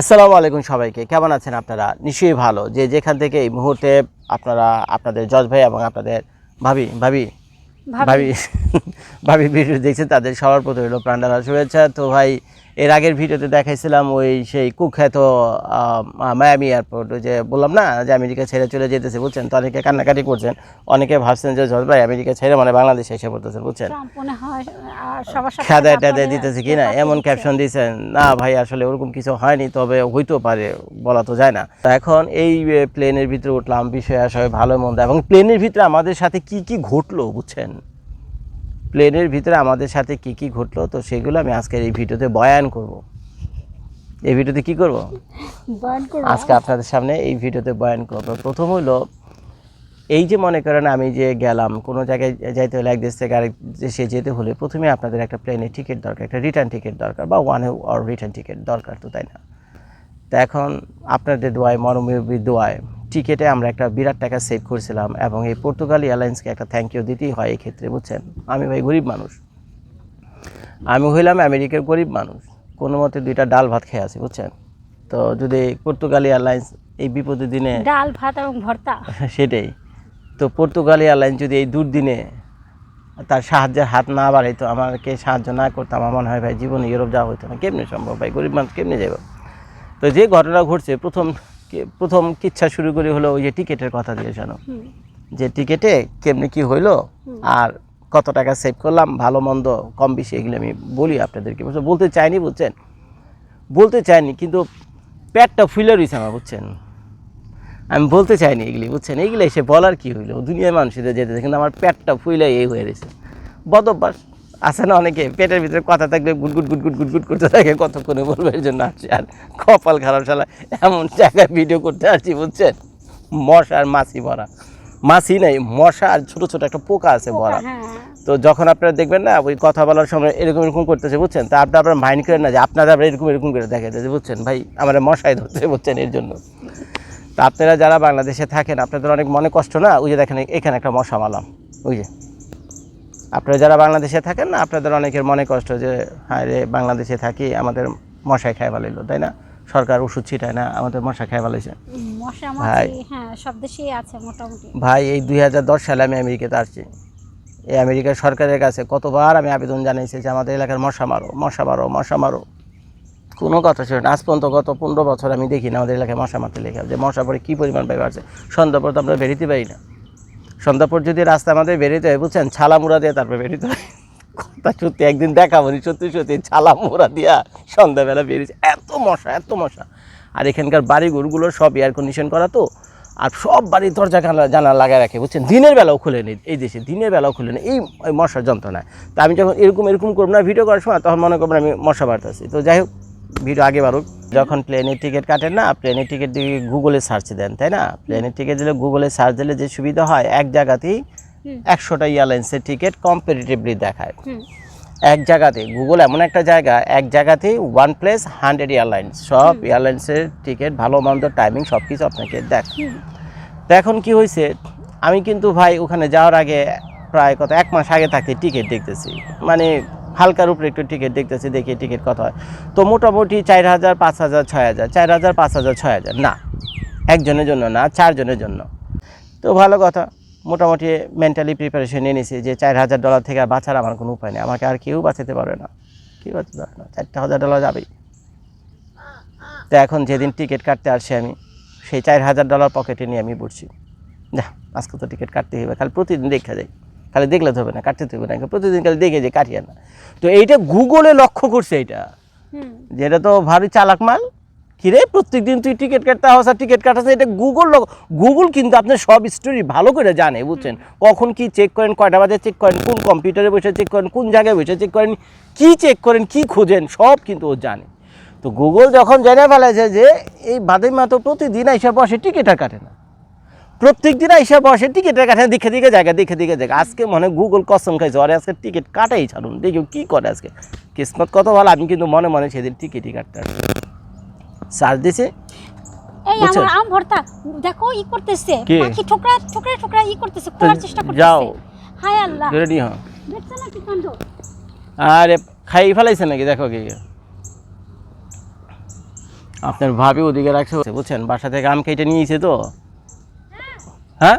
আসসালামু আলাইকুম সবাইকে। কেমন আছেন আপনারা? নিশ্চয়ই ভালো। যে যেখান থেকে এই মুহূর্তে আপনারা আপনাদের জজ ভাই এবং আপনাদের ভাবি ভাবি ভাবি। ভাবি ভিডিও দেখছেন তাদের সবার প্রতি হলো প্রাণডালা শুভেচ্ছা। তো ভাই এর আগের ভিডিওতে দেখাইছিলাম ওই সেই কুখ্যাত মায়ামি এয়ারপোর্ট যে বললাম না যে আমেরিকা ছেড়ে চলে যেতেছে বুঝছেন? তো অনেকে কান্নাকাটি করছেন। অনেকে ভাবছেন যে জজ ভাই আমেরিকা ছেড়ে মানে বাংলাদেশে এসে পড়তেছেন বুঝছেন? খেদায় টেদায় দিতেছে কি না এমন ক্যাপশন দিয়েছেন না ভাই আসলে ওরকম কিছু হয়নি তবে হইতেও পারে বলা তো যায় না। এখন এই প্লেনের ভিতরে উঠলাম বিষয় আসলে ভালো মন্দ এবং প্লেনের ভিতরে আমাদের সাথে কি কি ঘটলো বুঝছেন? প্লেনের ভিতরে আমাদের সাথে কি কি ঘটলো তো সেগুলো আমি আজকের এই ভিডিওতে বয়ান করব। এই ভিডিওতে কি করব? বয়ান করব। আজকে আপনাদের সামনে এই ভিডিওতে বয়ান করব। প্রথম হলো এই যে মনে করেন আমি যে গেলাম কোনো জায়গায় যাইতে হলে এক দেশ থেকে আরেক দেশে যেতে হলে প্রথমে আপনাদের একটা প্লেনের টিকিট দরকার একটা রিটার্ন টিকিট দরকার বা ওয়ান অর রিটার্ন টিকিট দরকার তো তাই না? তো এখন আপনাদের দোয়ায় মরমী দোয়ায় টিকিটে আমরা একটা বিরাট টাকা সেভ করেছিলাম এবং এই পর্তুগাল এয়ারলাইন্সকে একটা থ্যাংক ইউ দিতেই হয় এই ক্ষেত্রে বুঝছেন? আমি ভাই গরিব মানুষ। আমি হইলাম আমেরিকার গরিব মানুষ। কোনো মতে দুইটা ডাল ভাত খেয়ে আছি বুঝছেন? তো যদি পর্তুগাল এয়ারলাইন্স এই বিপদের দিনে ডাল ভাত এবং ভর্তা। সেটাই। তো পর্তুগাল এয়ারলাইন্স যদি এই দুর্দিনে তার সাহায্যের হাত না বাড়াইতো আমাকে সাহায্য না করতাম আমার মনে হয় ভাই জীবনে ইউরোপ যাওয়া হতো না। কেমনে সম্ভব ভাই? গরিব মানুষ কেমনে যাব তো যে ঘটনা ঘটছে প্রথম প্রথম কিচ্ছা শুরু করি হলো ওই যে টিকিটের কথা দিয়ে জানো? যে টিকিটে কেমনি কি হইল? আর কত টাকা সেভ করলাম? ভালো মন্দ কম বেশি এগুলো আমি বলি আপনাদেরকে। বলতে চাইনি বুঝছেন? বলতে চাইনি কিন্তু পেটটা ফুলে রয়েছে আমার বুঝছেন? আমি বলতে চাইনি এগুলি বুঝছেন? এইগুলো এসে বলার কি হইল? দুনিয়ার মানুষের যেতে কিন্তু আমার পেটটা ফুলে এই হয়ে রয়েছে বদ অভ্যাস। আছে না অনেকে? পেটের ভিতরে কথা থাকলে গুটগুট গুটগুট গুটগুট করতে থাকে কতক্ষণে বলব এর জন্য আসছি আর কপাল খারাপ শালা এমন জায়গায় ভিডিও করতে আসছি বুঝছেন? মশা আর মাছি ভরা। মাছি নাই মশা আর ছোট ছোট একটা পোকা আছে ভরা। হ্যাঁ তো যখন আপনারা দেখবেন না ওই কথা বলার সময় এরকম এরকম করতেছে বুঝছেন? তা আপনি আপনার মাইন্ড করেন না যে আপনারা আবার এরকম এরকম করে দেখাইতেছে বুঝছেন? ভাই আমার মশাই ধরতে বুঝছেন? এর জন্য। তা আপনারা যারা বাংলাদেশে থাকেন আপনাদের অনেক মনে কষ্ট না? ওই যে দেখেন এখানে একটা মশা মালাম ওই যে। আপনারা যারা বাংলাদেশে থাকেন না আপনাদের অনেকের মনে কষ্ট যে হ্যাঁ রে বাংলাদেশে থাকি আমাদের মশাই খায় ভালো তাই না? সরকার ওষুধ ছিটায় না আমাদের মশা খায় ভালোছে মশা ভাই। হ্যাঁ সব দেশেই আছে মোটামুটি। ভাই এই দুই হাজার দশ সালে আমি আমেরিকাতে আসছি। এই আমেরিকার সরকারের কাছে কতবার আমি আবেদন জানিয়েছি যে আমাদের এলাকার মশা মারো মশা মারো মশা মারো। কোনো কথা ছিল না। আজ পর্যন্ত গত পনেরো বছর আমি দেখি না আমাদের এলাকায় মশা মারতে লেখা। যে মশা পরে কী পরিমাণ পাই বাড়ছে সন্ধ্যা পর তো আমরা বেরোতে পারি না। সন্ধ্যা পর যদি রাস্তা আমাদের বেরোতে হয় বুঝছেন? ছালা মুড়া দিয়ে তারপরে বেরোতে হয় কথা সত্যি একদিন দেখাবো নি, সত্যি সত্যি। ছালা মুড়া দিয়া সন্ধ্যাবেলা বেরিয়েছে। এত মশা এত মশা। আর এখানকার বাড়ি গরুগুলো সব এয়ার কন্ডিশন করা তো। আর সব বাড়ির দরজা জানা লাগায় রাখে বুঝছেন? দিনের বেলাও খুলে নেই এই দেশে দিনের বেলাও খুলে নেই। এই মশার যন্ত্রণায়। তা আমি যখন এরকম এরকম করব না ভিডিও করার সময় তখন মনে করবেন আমি মশা বাড়তেছি। তো যাই হোক ভিডিও আগে বাড়ুক। যখন প্লেনের টিকিট কাটেন না প্লেনের টিকিট দিয়ে গুগলে সার্চ দেন তাই না? প্লেনের টিকিট দিলে গুগলে সার্চ দিলে যে সুবিধা হয় এক জায়গাতেই একশোটা এয়ারলাইন্সের টিকিট কম্পারিটিভলি দেখায়। এক জায়গাতে গুগল এমন একটা জায়গা এক জায়গাতেই ওয়ান প্লেস হান্ড্রেড এয়ারলাইন্স সব এয়ারলাইন্সের টিকিট ভালো মন্দ টাইমিং সব কিছু আপনাকে দেখ তো এখন কি হয়েছে আমি কিন্তু ভাই ওখানে যাওয়ার আগে প্রায় কত এক মাস আগে থাকতে টিকিট দেখতেছি। মানে হালকার উপরে একটু টিকিট দেখতেছি, দেখি টিকিট কত হয়। তো মোটামুটি চার হাজার, পাঁচ হাজার, ছয় হাজার, চার হাজার, পাঁচ হাজার, ছয় হাজার। না, একজনের জন্য না, চারজনের জন্য। তো ভালো কথা, মোটামুটি মেন্টালি প্রিপারেশন নিয়ে নিয়েছি যে চার হাজার ডলার থেকে আর বাঁচার আমার কোনো উপায় নেই। আমাকে আর কেউ বাঁচাতে পারবে না। কেউ বাঁচাতে পারবে না। চারটে হাজার ডলার যাবেই। তো এখন যেদিন টিকিট কাটতে আসছি আমি, সেই চার হাজার ডলার পকেটে নিয়ে আমি পড়ছি যা, আজকে তো টিকিট কাটতে হবে খালি প্রতিদিন দেখা যায় খালি দেখলে তো হবে না কাটতে হবে না প্রতিদিন খালি দেখে যে কাটিয়ে না তো এইটা গুগলে লক্ষ্য করছে এটা যেটা তো ভারী চালাক মাল। কিরে প্রত্যেক দিন তুই টিকিট কাটতে হস আর টিকিট কাটাস এটা গুগল গুগল কিন্তু আপনার সব স্টোরি ভালো করে জানে বুঝছেন? কখন কি চেক করেন কয়টা বাজে চেক করেন কোন কম্পিউটারে বসে চেক করেন কোন জায়গায় বসে চেক করেন কি চেক করেন কি খোঁজেন সব কিন্তু ও জানে। তো গুগল যখন জেনে ফেলেছে যে এই বাদে মা তো প্রতিদিন এসে বসে টিকিট আর কাটে না। প্রত্যেক দিন এসে বসে টিকিটের কাছে দেখে দেখে জায়গা দেখে দেখে জায়গা। আজকে মনে গুগল কসম খাইছে ওরে আজকে টিকিট কাটাই ছাড়ুন। দেখি কি করে আজকে। কিসমত কত ভালো আমি কিন্তু মনে মনে সেদিন টিকিটই কাটতে চার্জ দিছে? এই আমার আম ভর্তা দেখো ই করতেছে। পাখি ঠোকরা ঠোকরা ঠোকরা ই করতেছে খোলার চেষ্টা করতেছে। যাও। হায় আল্লাহ। রেডি হও। দেখছ না কি কাণ্ড? আরে খাই ফেলাইছে নাকি? দেখো কি। আপনার ভাবি ওদিকে রাখছে বুঝছেন? বাসা থেকে আম কেটে নিয়েছে তো। হ্যাঁ?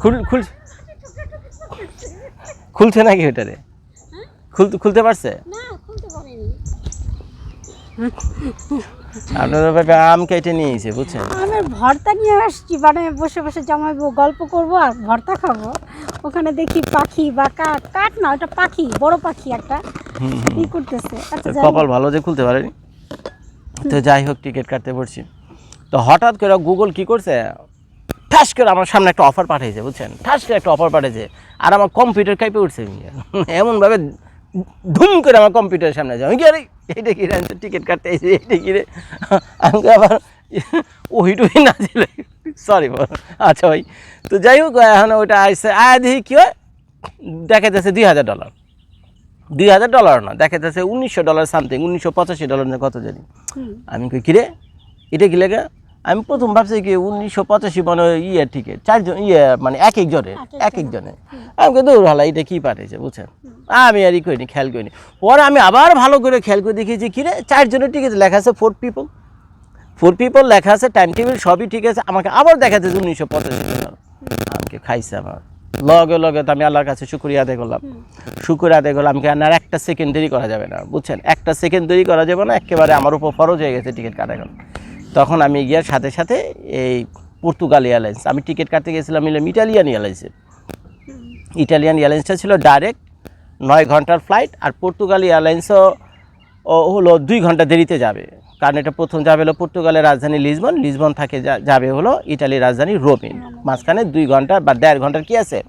খুল খুল খুলছে নাকি ওটারে খুলতে খুলতে পারছে আপনার ভাবে আম কেটে নিয়েছে বুঝছেন? আমি ভর্তা নিয়ে আসছি মানে বসে বসে জামাইবো গল্প করব আর ভর্তা খাব। ওখানে দেখি পাখি বা কাঠ কাঠ না ওটা পাখি বড় পাখি একটা। কি করতেছে। আচ্ছা কপাল ভালো যে খুলতে পারেনি? তো যাই হোক টিকিট কাটতে পড়ছি তো হঠাৎ করে গুগল কি করছে? ঠাস করে আমার সামনে একটা অফার পাঠিয়েছে বুঝছেন? ঠাস করে একটা অফার পাঠিয়েছে আর আমার কম্পিউটার কাইপে উঠছে এমনভাবে ধুম করে আমার কম্পিউটারের সামনে যাও কি আরে এইটা কি রে? টিকিট কাটতে এসে এইটা কি রে? আমাকে আবার ওই টুই না ছিল সরি বল। আচ্ছা ভাই। তো যাই হোক এখন ওইটা আসছে আয় দেখি কী হয়? দেখা যাচ্ছে দুই হাজার ডলার দুই হাজার ডলার না দেখা যাচ্ছে উনিশশো ডলার সামথিং উনিশশো পঁচাশি ডলার না কত জানি। আমি কই কিরে এটা কি লেগে আমি প্রথম ভাবছি কি উনিশশো পঁচাশি মানে ইয়ে টিকিট চারজন ইয়ে মানে এক এক জনের এক এক জনের। আমি কিন্তু দূর হালা এটা কি পাঠিয়েছে বুঝছেন? আমি আর ই করিনি খেয়াল করিনি। পরে আমি আবার ভালো করে খেয়াল করে দেখি যে কিরে চারজনের টিকিট লেখা আছে ফোর পিপল ফোর পিপল লেখা আছে টাইম টেবিল সবই ঠিক আছে আমাকে আবার দেখা যাচ্ছে উনিশশো পঁচাশি আমাকে খাইছে আমার। লগে লগে তো আমি আল্লাহর কাছে শুক্রিয়া আদায় করলাম। শুক্রিয়া আদায় করলাম আমি আর একটা সেকেন্ড দেরি করা যাবে না। বুঝছেন? একটা সেকেন্ড দেরি করা যাবে না একেবারে আমার উপর ফরজ হয়ে গেছে টিকিট কাটা এখন। তখন আমি গিয়ার সাথে সাথে এই পর্তুগাল এয়ারলাইন্স আমি টিকিট কাটতে গেছিলাম নিলাম ইটালিয়ান এয়ারলাইন্সে। ইটালিয়ান এয়ারলাইন্সটা ছিল ডাইরেক্ট নয় ঘণ্টার ফ্লাইট আর পর্তুগাল এয়ারলাইন্সও ও হলো দুই ঘণ্টা দেরিতে যাবে। কারণ এটা প্রথম যাবে হলো পর্তুগালের রাজধানী লিসবন লিসবন থাকে যা- যাবে হলো ইটালির রাজধানী রোমিন। মাঝখানে দুই ঘণ্টা বা দেড় ঘণ্টার কী আছে?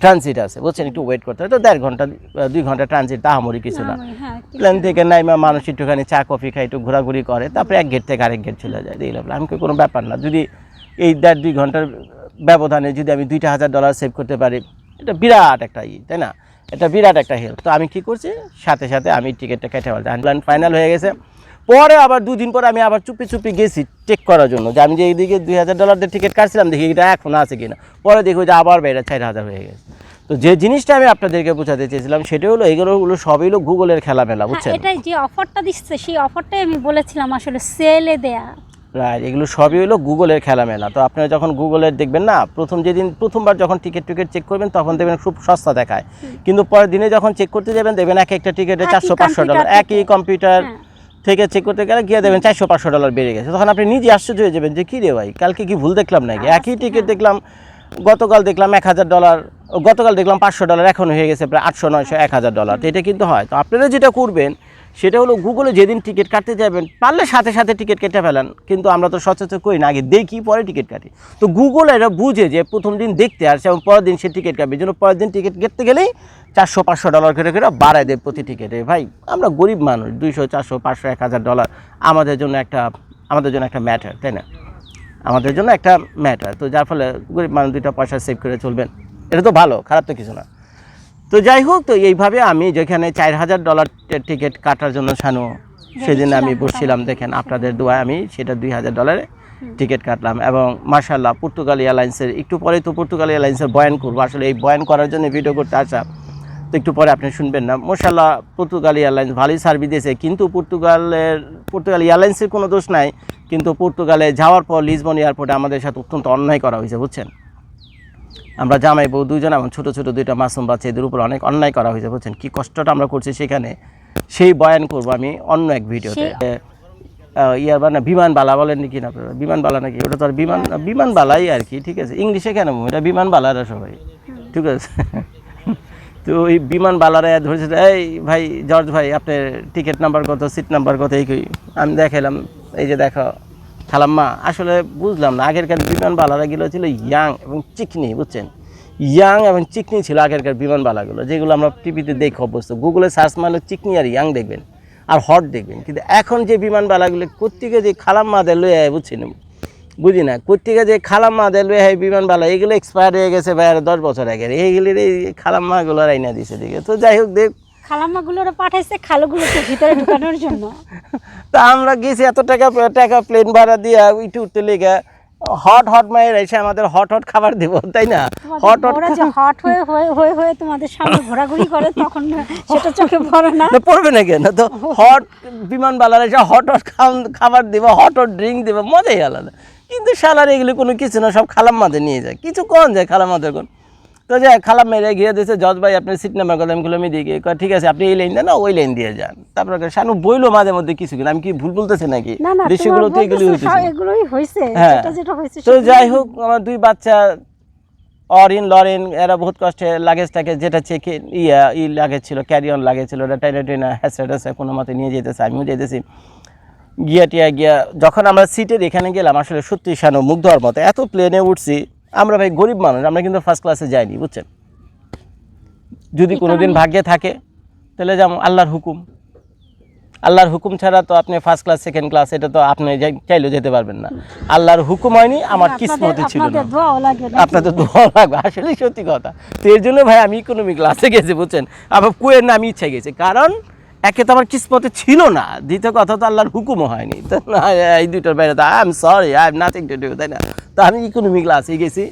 ট্রানজিট আছে বুঝছেন? একটু ওয়েট করতে হয় তো দেড় ঘণ্টা দুই ঘণ্টা ট্রানজিট তাহামরি কিছু না। আমি- হ্যাঁ প্লেন থেকে নাইমা মানুষ একটুখানি চা কফি খায় একটু ঘোরাঘুরি করে তারপরে এক গেট থেকে আরেক গেট চলে যায়। দেখলাম আমি কোনো ব্যাপার না। যদি এই দেড় দুই ঘণ্টার ব্যবধানে যদি আমি দুইটা হাজার ডলার সেভ করতে পারি এটা বিরাট একটা ই তাই না? এটা বিরাট একটা হেল্প তো আমি কি করছি? সাথে সাথে আমি টিকিটটা কেটে ফেলছি। প্ল্যান ফাইনাল হয়ে গেছে। পরে আবার দুদিন পরে আমি আবার চুপি চুপি গেছি চেক করার জন্য যে আমি যে এইদিকে দুই হাজার ডলার দিয়ে টিকিট কাটছিলাম দেখি এটা এখন আছে কিনা। পরে দেখি যে আবার বেড়ে চার হাজার হয়ে গেছে। তো যে জিনিসটা আমি আপনাদেরকে বোঝাতে চেয়েছিলাম সেটা হলো এগুলো হলো সবই হলো গুগলের খেলামেলা হ্যাঁ, বুঝছেন? এটাই যে অফারটা দিচ্ছে সেই অফারটাই আমি বলেছিলাম আসলে সেলে দেয়া। রাইট এগুলো সবই হলো গুগলের খেলামেলা। তো আপনারা যখন গুগলের দেখবেন না প্রথম যেদিন প্রথমবার যখন টিকিট টিকিট চেক করবেন তখন দেখবেন খুব সস্তা দেখায়। কিন্তু পরের দিনে যখন চেক করতে যাবেন দেখবেন এক একটা টিকিটে চারশো পাঁচশো ডলার একই কম্পিউটার। থেকে চেক করতে গেলে গিয়ে দেবেন চারশো পাঁচশো ডলার বেড়ে গেছে। তখন আপনি নিজে আশ্চর্য হয়ে যাবেন যে কী রে ভাই কালকে কি ভুল দেখলাম নাকি? একই টিকিট দেখলাম গতকাল দেখলাম এক হাজার ডলার গতকাল দেখলাম পাঁচশো ডলার এখন হয়ে গেছে প্রায় আটশো, নয়শো, এক হাজার ডলার। তো এটা কিন্তু হয়। তো আপনারা যেটা করবেন, সেটা হলো গুগলে যেদিন টিকিট কাটতে যাবেন, পারলে সাথে সাথে টিকিট কেটে ফেলেন। কিন্তু আমরা তো সচেতন করি না, আগে দেখি, পরে টিকিট কাটি। তো গুগল এটা বুঝে যে প্রথম দিন দেখতে আসছে এবং পরের দিন সে টিকিট কাটবে। জন্য পরের দিন টিকিট কেটে গেলেই চারশো, পাঁচশো ডলার করে করে বাড়ায় দেয় প্রতি টিকিটে। ভাই, আমরা গরিব মানুষ, দুইশো, চারশো, পাঁচশো, এক হাজার ডলার আমাদের জন্য একটা, আমাদের জন্য একটা ম্যাটার তাই না? আমাদের জন্য একটা ম্যাটার তো যার ফলে গরিব মানুষ দুইটা পয়সা সেভ করে চলবেন। এটা তো ভালো খারাপ তো কিছু না। তো যাই হোক তো এইভাবে আমি যেখানে চার হাজার ডলার টিকিট কাটার জন্য শানু সেদিন আমি বসছিলাম দেখেন আপনাদের দোয়ায় আমি সেটা দুই হাজার ডলারে টিকিট কাটলাম এবং মার্শাল্লাহ পর্তুগাল এয়ারলাইন্সের একটু পরে তো পর্তুগাল এয়ারলাইন্সের বয়ান করব। আসলে এই বয়ান করার জন্য ভিডিও করতে আসা তো একটু পরে আপনি শুনবেন না। মার্শাল্লাহ পর্তুগাল এয়ারলাইন্স ভালোই সার্ভিস দিয়েছে কিন্তু পর্তুগালের পর্তুগাল এয়ারলাইন্সের কোনো দোষ নাই কিন্তু পর্তুগালে যাওয়ার পর লিসবন এয়ারপোর্টে আমাদের সাথে অত্যন্ত অন্যায় করা হয়েছে বুঝছেন? আমরা জামাই বউ দুজন এবং ছোটো ছোটো দুইটা মাসুম বাচ্চা এদের উপর অনেক অন্যায় করা হয়েছে বলছেন কি কষ্টটা আমরা করছি সেখানে? সেই বয়ান করব আমি অন্য এক ভিডিওতে। ইয়ার মানে বিমান বালা বলেন নাকি না? আপনারা বিমান বালা নাকি? ওটা তো আর বিমান বিমান বালাই আর কি ঠিক আছে? ইংলিশে কেন? এটা বিমান বালারা সবাই ঠিক আছে? তো ওই বিমান বালারা ধরেছে এই ভাই জর্জ ভাই আপনার টিকিট নাম্বার কত সিট নাম্বার কত? এই আমি দেখালাম এই যে দেখো খালাম্মা, আসলে বুঝলাম না, আগেরকার বিমান বালারাগুলো ছিল ইয়াং এবং চিকনি, বুঝছেন? ইয়াং এবং চিকনি ছিল আগেরকার বিমান বালাগুলো যেগুলো আমরা টিভিতে দেখি অভ্যস্ত। গুগলে সার্চ মারলে চিকনি আর ইয়াং দেখবেন, আর হট দেখবেন। কিন্তু এখন যে বিমান বালাগুলো কোথেকে যে খালাম্মাদের লয়ে আয়, বুঝছেন? বুঝি না কোথেকে যে খালাম্মাদের লয়ে আয় বিমান বালা এগুলো এক্সপায়ার হয়ে গেছে ভাই আর দশ বছর আগে এইগুলির এই খালাম্মাগুলো রাইনা দিছে দিকে তো যাই হোক, দেখ খালাম্মাগুলোরে পাঠাইছে খালুগুলোকে ভিতরে ঢুকানোর জন্য। তা আমরা গেছি এত টাকা টাকা প্লেন ভাড়া দিয়া উঠে উঠতে লেগে হট হট মায়ের এসে আমাদের হট হট খাবার দিব তাই না? হট হট ওরা যে হট হয়ে হয়ে হয়ে হয়ে তোমাদের সামনে ঘোরাঘুরি করে তখন সেটা চোখে পড়ে না। না পড়বে না কেন? তো হট এসে হট হট খাবার দিব হট হট ড্রিঙ্ক দিব মজাই আলাদা। কিন্তু শালার এগুলো কোনো কিছু না সব খালাম মাঝে নিয়ে যায়। কিছু কোন যায় খালাম মাঝে কোন তো যে খালাম মেরে গিয়ে দিয়েছে জজ ভাই আপনার সিট নাম্বার কথা আমি আমি দিয়ে গিয়ে ঠিক আছে আপনি এই লাইন দেন না ওই লাইন দিয়ে যান। তারপরে শানু বইলো মাঝে মধ্যে কিছু কিনা আমি কি ভুল বলতেছি নাকি? দৃশ্যগুলো তো এগুলি হয়েছে হ্যাঁ। তো যাই হোক আমার দুই বাচ্চা অরিন লরেন এরা বহুত কষ্টে লাগেজটাকে যেটা চেকে ইয়া ই লাগেজ ছিল ক্যারি অন লাগেজ ছিল ওটা টাইনা টাইনা হ্যাসে ট্যাসে কোনো মতে নিয়ে যেতেছে আমিও যেতেছি। গিয়া টিয়া গিয়া যখন আমরা সিটের এখানে গেলাম আসলে সত্যি শানু মুগ্ধ হওয়ার মতো এত প্লেনে উঠছি আমরা ভাই গরিব মানুষ আমরা কিন্তু ফার্স্ট ক্লাসে যাইনি বুঝছেন? যদি কি কোনোদিন ভাগ্যে থাকে তাহলে যেমন আল্লাহর হুকুম। আল্লাহর হুকুম ছাড়া তো আপনি ফার্স্ট ক্লাস সেকেন্ড ক্লাস এটা তো আপনি চাইলেও যেতে পারবেন না। আল্লাহর হুকুম হয়নি আমার কিসমতে ছিল না। আপনাদের দোয়া লাগবে আসলেই সত্যি কথা। তো এর জন্য ভাই আমি ইকোনমি ক্লাসে গেছি বুঝছেন? আবার কুয়ের না আমি ইচ্ছা গেছি কারণ একে তো আমার কিসমতে ছিল না। দ্বিতীয় কথা তো আল্লাহর হুকুমও হয়নি। তো না, এই দুইটার বাইরে তো I am sorry I am nothing to do তাই না? তো আমি ইকোনমি ক্লাসে গেছি।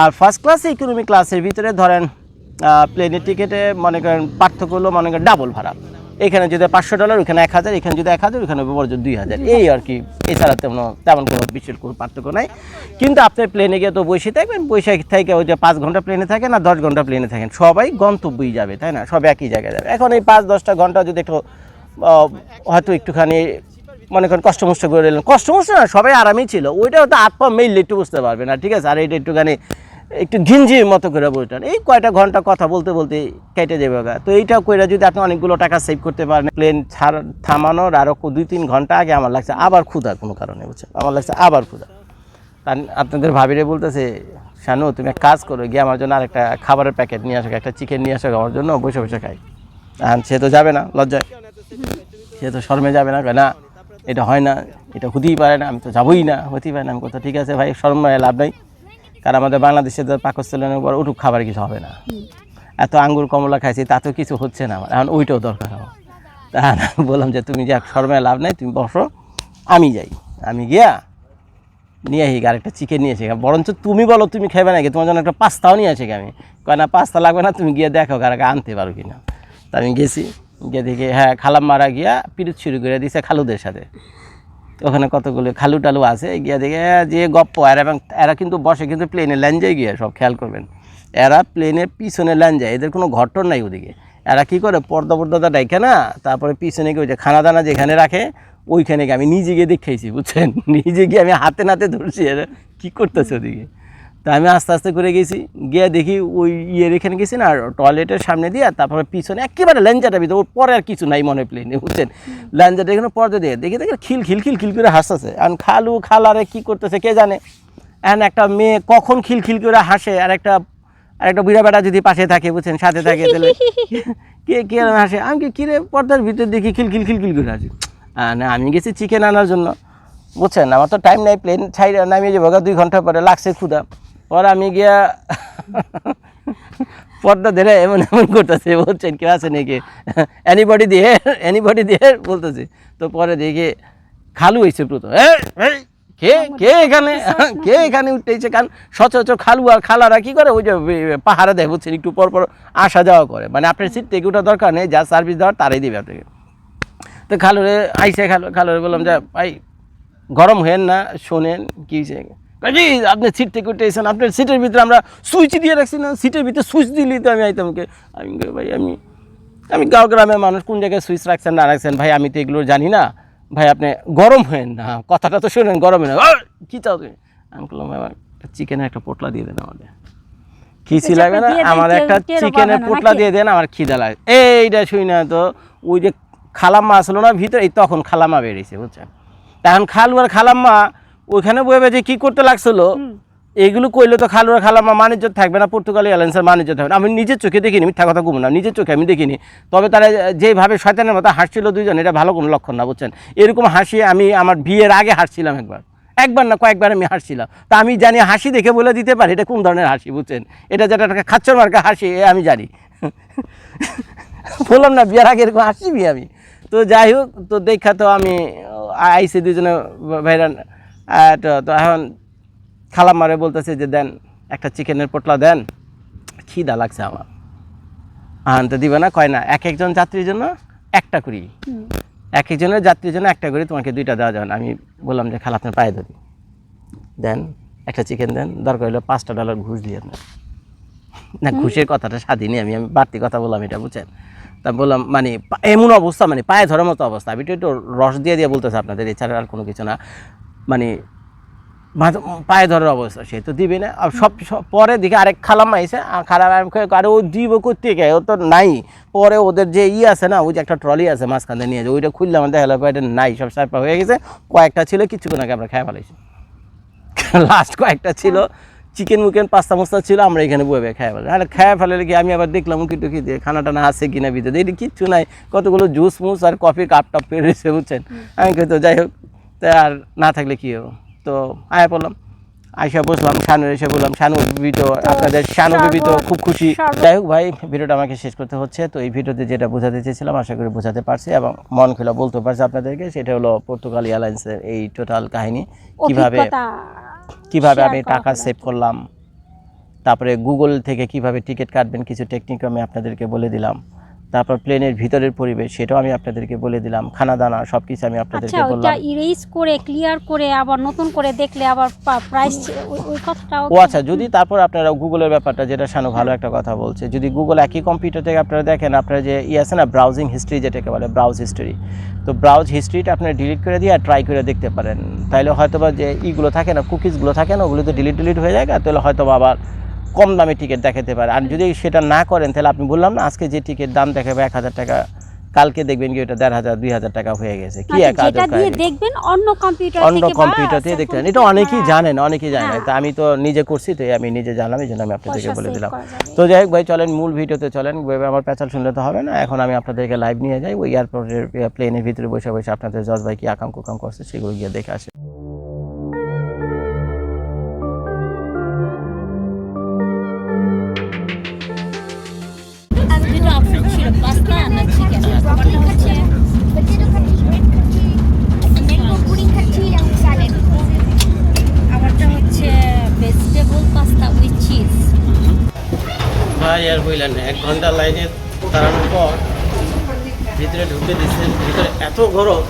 আর ফার্স্ট ক্লাসে ইকোনমি ক্লাসের ভিতরে ধরেন প্লেনের টিকিটে মনে করেন পার্থক্য হলো মনে করেন ডাবল ভাড়া। এখানে যদি পাঁচশো ডলার ওখানে এক হাজার, এখানে যদি এক হাজার ওখানে বড় দুই হাজার। এই আর কি, এছাড়া তেমন তেমন কোনো বিশেষ কোনো পার্থক্য নাই। কিন্তু আপনি প্লেনে গিয়ে তো বসে থাকবেন বৈশাখ থেকে ওই যে পাঁচ ঘণ্টা প্লেনে থাকেন না দশ ঘণ্টা প্লেনে থাকেন। সবাই গন্তব্যই যাবে, তাই না? সব একই জায়গায় যাবে। এখন এই পাঁচ দশটা ঘণ্টা যদি একটু হয়তো একটুখানি মনে করেন কষ্টমষ্ট করে এলেন। কষ্টমষ্ট না, সবাই আরামেই ছিল। ওইটা হয়তো হাত পা একটু বুঝতে পারবে না, ঠিক আছে? আর এটা একটুখানি একটু ঘিঞ্জির মতো করে বইটান এই কয়টা ঘণ্টা কথা বলতে বলতে কেটে যাবে তো এইটা কইরা যদি আপনি অনেকগুলো টাকা সেভ করতে পারেন প্লেন ছাড় থামানোর আরও দুই তিন ঘণ্টা আগে আমার লাগছে আবার ক্ষুধা কোনো কারণে, বুঝছেন? আমার লাগছে আবার ক্ষুধা। আপনাদের ভাবিরে বলতেছে, শানু, তুমি এক কাজ করো, গিয়ে আমার জন্য আরেকটা খাবারের প্যাকেট নিয়ে আসো, একটা চিকেন নিয়ে আসো, আমার জন্য বসে বসে খাই। আর সে তো যাবে না, লজ্জায়। সে তো শর্মে যাবে না না, এটা হয় না, এটা হতেই পারে না, আমি তো যাবোই না, হতেই পারে না। আমি কোথাও ঠিক আছে ভাই শর্মায় লাভ নাই। কারণ আমাদের বাংলাদেশে তো পাকস্থলের উপর উঠুক খাবার কিছু হবে না। এত আঙ্গুর, কমলা খাইছি তাতেও কিছু হচ্ছে না আমার। এখন ওইটাও দরকার আমার তা বললাম যে, তুমি যা শর্মায় লাভ নাই, তুমি বসো, আমি যাই। আমি গিয়া নিয়ে আসি, আরেকটা চিকেন নিয়ে আসি। বরঞ্চ তুমি বলো, তুমি খাবে নাকি? তোমার জন্য একটা পাস্তাও নিয়ে আসি আমি। কয়, না, পাস্তা লাগবে না, তুমি গিয়ে দেখো কারাকে আনতে পারো কি না তা আমি গেছি, গিয়ে দেখি হ্যাঁ খালাম মারা গিয়া পিরিত শুরু করে দিছে খালুদের সাথে। ওখানে কতগুলো খালু টালু আছে, গিয়া দেখে যে গপ্প, আর এবং এরা কিন্তু বসে কিন্তু প্লেনে ল্যাঞ্জায় গিয়ে, সব খেয়াল করবেন। এরা প্লেনের পিছনে ল্যাঞ্জায় এদের কোনো ঘটন নাই ওদিকে। এরা কি করে, পর্দা পর্দাটা ডাইখে না, তারপরে পিছনে গিয়ে খানা দানা যেখানে রাখে, ওইখানে গিয়ে আমি নিজে গিয়ে দেখাইছি বুঝছেন? নিজে গিয়ে আমি হাতে নাতে ধরছি, এরা কী করতেছে ওদিকে? তা আমি আস্তে আস্তে করে গেছি গিয়ে দেখি ওই ইয়ের এখানে গেছি না টয়লেটের সামনে দিয়ে তারপরে পিছনে একেবারে ল্যাঞ্জাটা ভিতরে ওর পরে আর কিছু নাই মনে প্লেনে বুঝছেন? ল্যাঞ্জাটা এখানে পর্দা দিয়ে দেখি দেখি খিল খিল খিল খিল করে হাসতেছে। আর খালু খালারে কি করতেছে কে জানে? এখন একটা মেয়ে কখন খিল খিল করে হাসে আর একটা আর একটা বুড়া বেটা যদি পাশে থাকে বুঝছেন সাথে থাকে তাহলে কে কে হাসে? আমি কি কিরে পর্দার ভিতর দেখি খিল খিল খিল খিল করে হাসি? না আমি গেছি চিকেন আনার জন্য বুঝছেন? আমার তো টাইম নাই প্লেন ছাই নামিয়ে যাব দুই ঘণ্টা পরে লাগছে ক্ষুদা পরে আমি গিয়া পর্দা ধরে এমন এমন করতেছে বলছেন কেউ আছে নাকি? এনিবডি দিয়ে এনিবডি দিয়ে বলতেছে। তো পরে দেখে খালু হয়েছে প্রথম। "এই, এই, কে কে এখানে কে এখানে উঠতেছে? কারণ সচরাচর খালু আর খালারা কি করে? ওই যে এ, পাহারা দেয় বুঝছেন একটু পর পর আসা যাওয়া করে। মানে আপনার সিট থেকে ওঠা দরকার নেই যা সার্ভিস দেওয়ার তারাই দেবে আপনাকে। তো খালুরে আইসে খালু খালুরে বললাম যে ভাই গরম হেন না শোনেন কি হয়েছে কাজী আপনি সিট থেকে উঠে এসেছেন আপনার সিটের ভিতরে আমরা সুইচ দিয়ে রাখছি না সিটের ভিতরে সুইচ দিলেই তো আমি আইতাম কে? আমি ভাই আমি আমি গাঁও গ্রামের মানুষ কোন জায়গায় সুইচ রাখছেন না রাখছেন ভাই আমি তো এগুলো জানি না। ভাই আপনি গরম হেন না কথাটা তো শোনেন গরম হেন কী চাও তুমি? আমি বললাম ভাই আমার চিকেনের একটা পোটলা দিয়ে দেন আমাদের খিচি আচ্ছা, লাগবে না? আমার একটা চিকেনের না, পোটলা দিয়ে দেন আমার খিদা লাগে। এইটা শুই না তো ওই যে খালাম্মা আসলো না ভিতরে এই তখন খালাম্মা বেরিয়েছে বুঝছেন? তখন খালু আর খালাম্মা ওইখানে বয়ে যে কি করতে লাগছিল এগুলো কইলে তো খালু আর খালাম্মা মানিজ্য থাকবে না পর্তুগালি এয়ারলাইন্সের মানিজ্য থাকবে না। আমি নিজের চোখে দেখিনি মিথ্যা কথা ঘুম না নিজের চোখে আমি দেখিনি। তবে তারা যেভাবে শয়তানের মতো হাসছিল দুইজন এটা ভালো কোনো লক্ষণ না বুঝছেন? এরকম হাসি আমি আমার বিয়ের আগে হাসছিলাম একবার। একবার না কয়েকবার আমি হাসছিলাম। তা আমি জানি হাসি দেখে বলে দিতে পারি এটা কোন ধরনের হাসি বুঝছেন? এটা যেটা খাচ্চর মার্কা হাসি এ আমি জানি। বললাম না বিয়ের আগে এরকম হাসিবি আমি। তো যাই হোক তো দেখা তো আমি আইসি দুজনে ভাইরান আহ, তো তো এখন খালাম মারে বলতেছে যে দেন একটা চিকেনের পোটলা দেন। খিদা লাগছে আমার। আহান তো দিবে না কয় না এক একজন যাত্রীর জন্য একটা করি। এক একজনের যাত্রীর জন্য একটা করে তোমাকে দুইটা দেওয়া যাবে না। আমি বললাম যে খালা আপনার পায়ে ধরি। দেন একটা চিকেন দেন দরকার হলে পাঁচটা ডলার ঘুষ দিয়ে আপনার না ঘুষের কথাটা স্বাধীনই আমি আমি বাড়তি কথা বললাম এটা বুঝছেন? তা বললাম মানে এমন অবস্থা মানে পায়ে ধরার মতো অবস্থা। আমি তো একটু রস দিয়ে দিয়ে বলতেছে আপনাদের এছাড়া আর কোনো কিছু না। মানে পায়ে ধরার অবস্থা সে তো দিবে না। আর সব পরে দিকে আরেক খালাম আইসে খালাম আরে ও দিব করতে গে ও তো নাই। পরে ওদের যে ই আছে না ওই যে একটা ট্রলি আছে মাঝখানে নিয়ে যে ওইটা খুললে আমাদের হেলা এটা নাই সব সাইপা হয়ে গেছে। কয়েকটা ছিল কিছুক্ষণ আগে আমরা খেয়ে ফেলাইছি। লাস্ট কয়েকটা ছিল চিকেন মুকেন পাস্তা মাস্তা ছিল আমরা এখানে বয়ে খেয়ে ফেলে আর খেয়ে ফেলে কি আমি আবার দেখলাম উকি টুকি দিয়ে খানা টানা আছে কিনা ভিতরে এটা কিচ্ছু নাই কতগুলো জুস মুস আর কফি কাপ টাপ পেয়ে বুঝছেন? আমি তো যাই হোক তা আর না থাকলে কি হব? তো আয়া পড়লাম আয়সা বসলাম শানু এসে বললাম শানু বিবি তো আপনাদের শানু বিবি তো শরবত- খুব খুশি। যাই হোক ভাই ভিডিওটা আমাকে শেষ করতে হচ্ছে। তো এই ভিডিওতে যেটা বোঝাতে চেয়েছিলাম আশা করি বোঝাতে পারছি এবং মন খোলা বলতে পারছি আপনাদেরকে সেটা হলো পর্তুগাল এয়ারলাইন্সের এই টোটাল কাহিনী। কীভাবে কীভাবে আমি টাকা সেভ করলাম তারপরে গুগল থেকে কীভাবে টিকিট কাটবেন কিছু টেকনিক আমি আপনাদেরকে বলে দিলাম। তারপর প্লেনের ভিতরের পরিবেশ সেটাও আমি আপনাদেরকে বলে দিলাম। খানা দানা সব কিছু আমি আচ্ছা আপনাদেরকে বললাম। ইরেজ করে ক্লিয়ার করে আবার নতুন করে দেখলে আবার প্রাইস ওই কথাটাও ও আচ্ছা যদি তারপর আপনারা গুগলের ব্যাপারটা যেটা শানু ভালো একটা কথা বলছে যদি গুগল একই কম্পিউটার থেকে আপনারা দেখেন আপনারা যে ই আছে না ব্রাউজিং হিস্ট্রি যেটাকে বলে ব্রাউজ হিস্ট্রি তো ব্রাউজ হিস্ট্রিটা আপনারা ডিলিট করে দিয়ে আর ট্রাই করে দেখতে পারেন। তাইলে হয়তো বা যে ইগুলো থাকে না কুকিজগুলো থাকে না ওগুলো তো ডিলিট ডিলিট হয়ে যায় তাহলে হয়তো আবার কম দামে টিকিট দেখাতে পারে। আর যদি সেটা না করেন তাহলে আপনি বললাম না আজকে যে টিকিট দাম দেখাবে এক হাজার টাকা কালকে দেখবেন কি ওটা দেড় হাজার দুই হাজার টাকা হয়ে গেছে। কি এক আচ্ছা, কাহিনী। দেখবেন অন্য কম্পিউটার অন্য কম্পিউটার cell দেখতে এটা অনেকেই জানেন অনেকেই জানেন হ্যাঁ। তা আমি তো নিজে করছি তো আমি নিজে জানলাম এই জন্য আমি আপনাদেরকে বলে দিলাম। তো যাই হোক ভাই চলেন মূল ভিডিওতে চলেন। আমার প্যাচাল শুনলে তো হবে না এখন আমি আপনাদেরকে লাইভ নিয়ে যাই। ওই এয়ারপোর্টের প্লেনের ভিতরে বসে বসে আপনাদের জজ ভাই কি আকাম কুকাম করছে সেগুলো গিয়ে দেখে আসে। ভাই আর হইলেন এক ঘণ্টা লাইনে দাঁড়ানোর পর ভিতরে ঢুকে দিচ্ছে ভিতরে এত গরম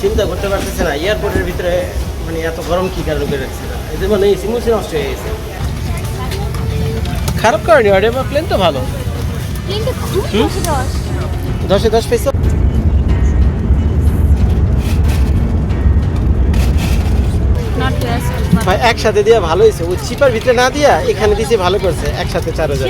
চিন্তা করতে পারতেছে না। এয়ারপোর্টের ভিতরে মানে এত গরম কী কারণে করে রাখছে? না এদের মানে এসি মুসি নষ্ট হয়ে গেছে। খারাপ কারণে প্লেন তো ভালো। কিন্তু খুব হুম? বসে দশ। দশে দশ পেয়েছ ভাই একসাথে দিয়া ভালো হয়েছে। ও চিপার ভিতরে না দিয়া এখানে দিছে ভালো করছে একসাথে চারো জন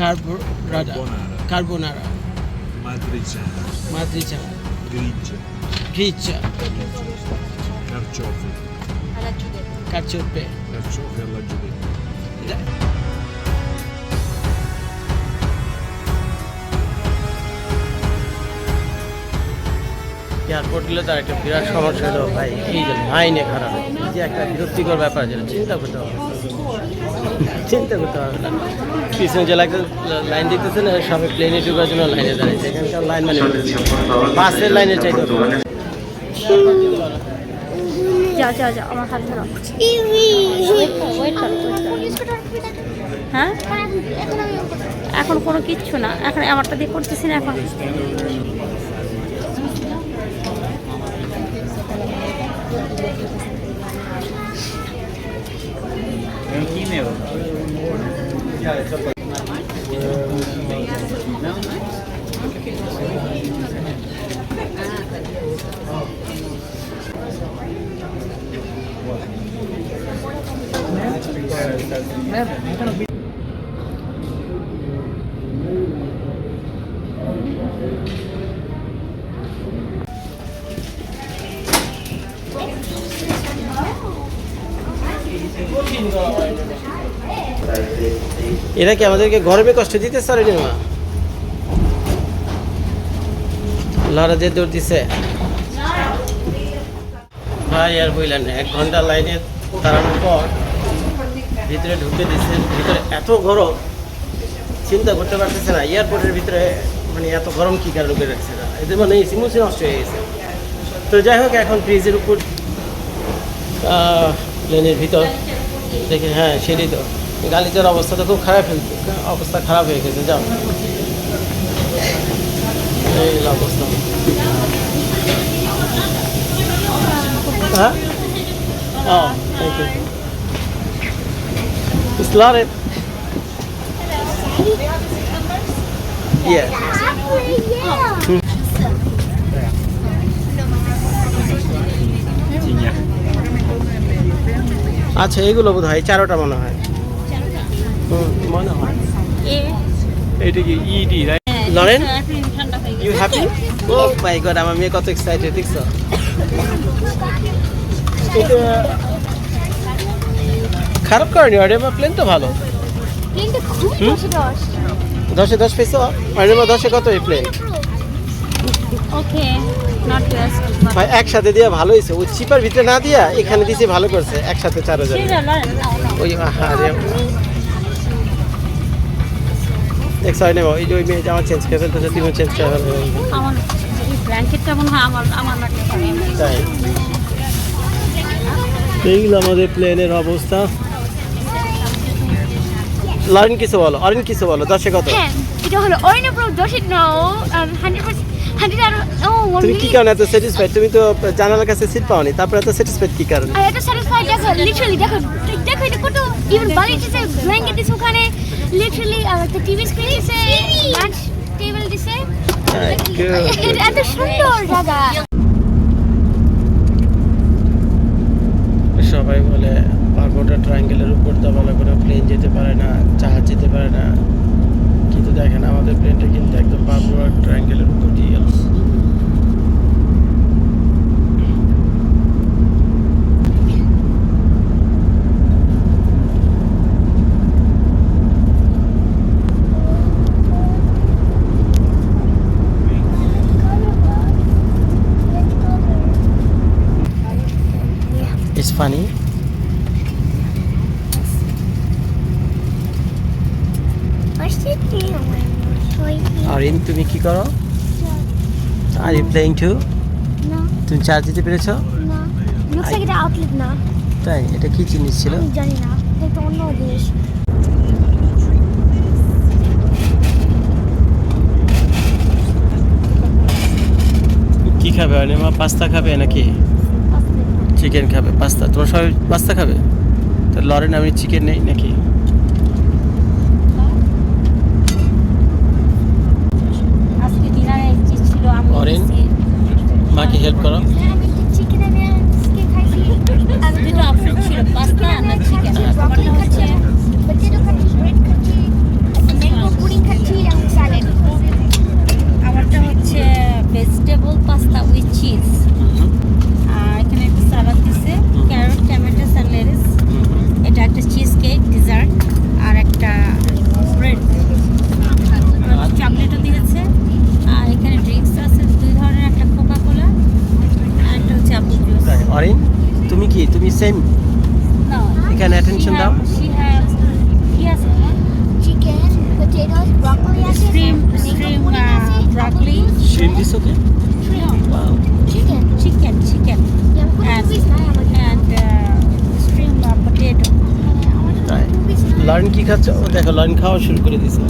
কার্বোনারা কার্বোনারা মাদ্রিচা মাদ্রিচা গ্রিচা গ্রিচা কারচফ আলাচুদে carciofi alla giudecca. এয়ারপোর্ট গেলে তার একটা বিরাট সমস্যা হলো ভাই। এই যে লাইনে খারাপ। এই যে একটা বিরক্তিকর ব্যাপার যেটা চিন্তা করতে হবে। চিন্তা করতে হবে না। পিছনে যে লাগছে লাইন দিতেছে না সবাই প্লেনে ঢুকার জন্য লাইনে দাঁড়িয়েছে এখানকার লাইন মানে বাসের লাইনে চাইতে। হবে যাও যাও যাও, আমার হাত ধরো। হ্যাঁ? এখন কোনো কিচ্ছু না। এখন আমারটা দিয়ে করতেছি না এখন। এরা কি আমাদেরকে গরমে কষ্ট দিতে স্যার মা লড়া যে দৌড় দিছে। ভাই, আর বললেন এক ঘণ্টা লাইনে দাঁড়ানোর পর ভিতরে ঢুকে দিচ্ছে ভিতরে এত গরম, চিন্তা করতে পারতেছে না, এয়ারপোর্টের ভিতরে মানে এত গরম কী কারণে করে রাখছে না এদের মানে এসি মুসি নষ্ট হয়ে গেছে। তো যাই হোক, এখন ফ্রিজের উপর প্লেনের ভিতর দেখে হ্যাঁ সেটাই তো। গালিচার অবস্থা তো খুব খারাপ ফেলছে অবস্থা খারাপ হয়ে গেছে যাও। এই অবস্থা। হ্যাঁ? Oh, thank you. আচ্ছা এগুলো বোধ হয় চারোটা মনে হয়। মনে হয়। এটা কি ED right Lauren? You happy oh my god আমার মেয়ে কত এক্সাইটেড দেখছ? খারাপ করেনি আরে বা প্লেন তো ভালো? দশে দশ পেয়েছ? আরে বা দশে কত এই প্লেন ওকে ভাই একসাথে দিয়ে ভালো হয়েছে। ওই চিপার ভিতরে না দিয়া এখানে দিয়েছে ভালো করছে। একসাথে চার হাজার। ওই আরে দেখছ হয় না ওই যে ওই মেয়ে জামা চেঞ্জ করে ফেলতেছে তুমি চেঞ্জ করে ফেলবে। আমার এই ব্ল্যাঙ্কেটটা মনে হয় আমার আমার তাই। এইগুলো আমাদের প্লেনের অবস্থা। লারিন কিছু বলো? অরিন কিছু বলো? দশে কত? হ্যাঁ এটা হলো অরিনপ্রো দশে নো হান্ড্রেড তুমি কি কারণে এত স্যাটিসফাইড তুমি তো জানালার কাছে সিট পাওনি তারপরে এত স্যাটিসফাইড কি কারণে? এটা স্যাটিসফাইড দেখো লিটারালি দেখো দেখো এটা কত ইভেন বালি ব্ল্যাঙ্কেট দিছে ওখানে লিটারালি একটা টিভি স্ক্রিন দিছে লাঞ্চ টেবিল দিছে এত সুন্দর জায়গা সবাই বলে পার্বটা ট্রায়াঙ্গেলের উপর তো ভালো করে প্লেন যেতে পারে না জাহাজ যেতে পারে না। কিন্তু দেখেন আমাদের প্লেনটা কিন্তু একদম পার্বটা ট্রায়াঙ্গেলের উপর দিয়ে গেল It's funny. অরিন তুমি কি করো? আর ইউ প্লেইং টু না তুমি চার্জ দিতে পেরেছ? না লুকস লাইক এটা আউটলেট না। তাই এটা কি জিনিস ছিল? আমি জানি না। এটা অন্য দেশ কি খাবে অরিন মা পাস্তা খাবে নাকি? চিকেন খাবে পাস্তা তোমার সবাই পাস্তা খাবে? তো লরেন আমি চিকেন নেই নাকি আজকে ডিনারে যে ছিল আমি অরেন? মাকে হেল্প করো হ্যাঁ আমি একটু চিকেন আমি আজকে খাইছি আমি দুটো অপশন ছিল পাস্তা না চিকেন ব্রকলি খাচ্ছি পটেটো খাচ্ছি ব্রেড খাচ্ছি ম্যাঙ্গো পুডিং খাচ্ছি এবং স্যালাড আমারটা হচ্ছে ভেজিটেবল পাস্তা উইথ চিজ আর এখানে একটা সালাদ দিছে ক্যারট টমেটো স্যালাড এটা একটা চিজ কেক ডেজার্ট আর একটা ব্রেড চকলেটও দিয়েছে আর এখানে ড্রিঙ্কস আছে দুই ধরনের একটা কোকা কোলা আর একটা হচ্ছে আপেল জুস তাই অরিন তুমি কি তুমি সেম No, এখানে attention she দাও has- She has, কি আছে চিকেন পটেটোস ব্রকলি আছে Shrimp, mango shrimp, pudding uh, আছে, broccoli. শিম this okay No, chicken chicken, chicken, যেমন কোনো and, পিস নাই আমাদের and uh, string uh, potato. তাই পিস নাই লরেন খাচ্ছে দেখো লাইন খাওয়া শুরু করে দিছে।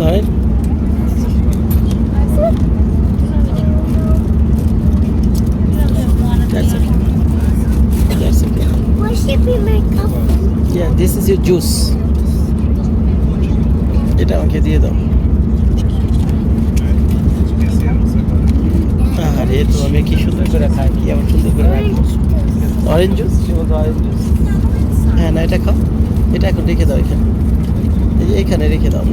লাইন। এটা আমাকে দিয়ে দাও। অরেঞ্জ জুস হ্যাঁ না এটা খাও এটা এখন রেখে দাও এখানে এই যে এখানে রেখে দাও.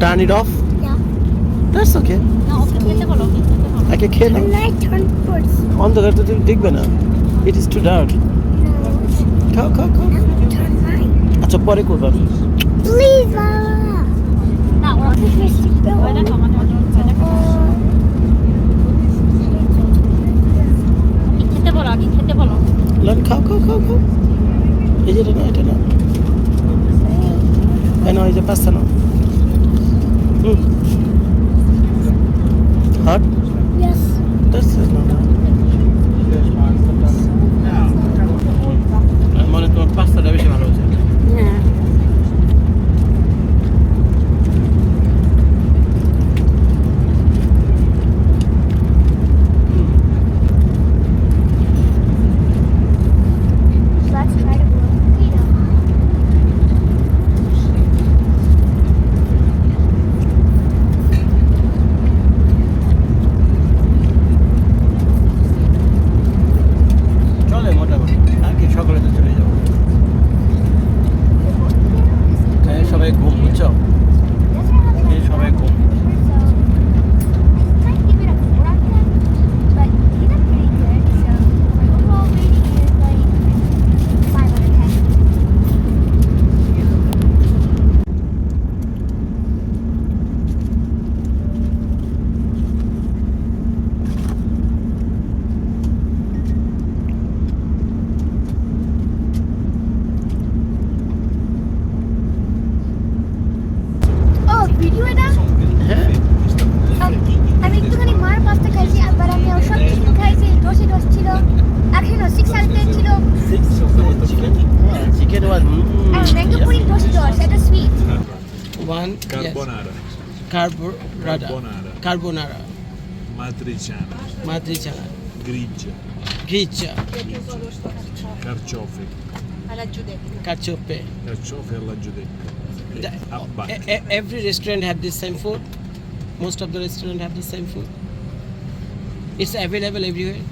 Turn it off that's okay. আগে খেয়ে নাও. অন্ধকার তো তুমি দেখবে না ইট ইজ টু ডার্ক. খাও খাও খাও আচ্ছা পরে করব আমি Please, Mama. না, ওরা বলো, আগে খেতে বলো। লন, খাও খাও খাও খাও। এই যে না এটা না এই না এই যে পাস্তা না হুম। Hot. carbonara, matriciana, matriciana, grigia, grigia, carciofi, alla giudecca, carciope. carciofi alla giudecca. E- The- oh, e- every restaurant have the same food. Most of the restaurant have the same food. It's available everywhere.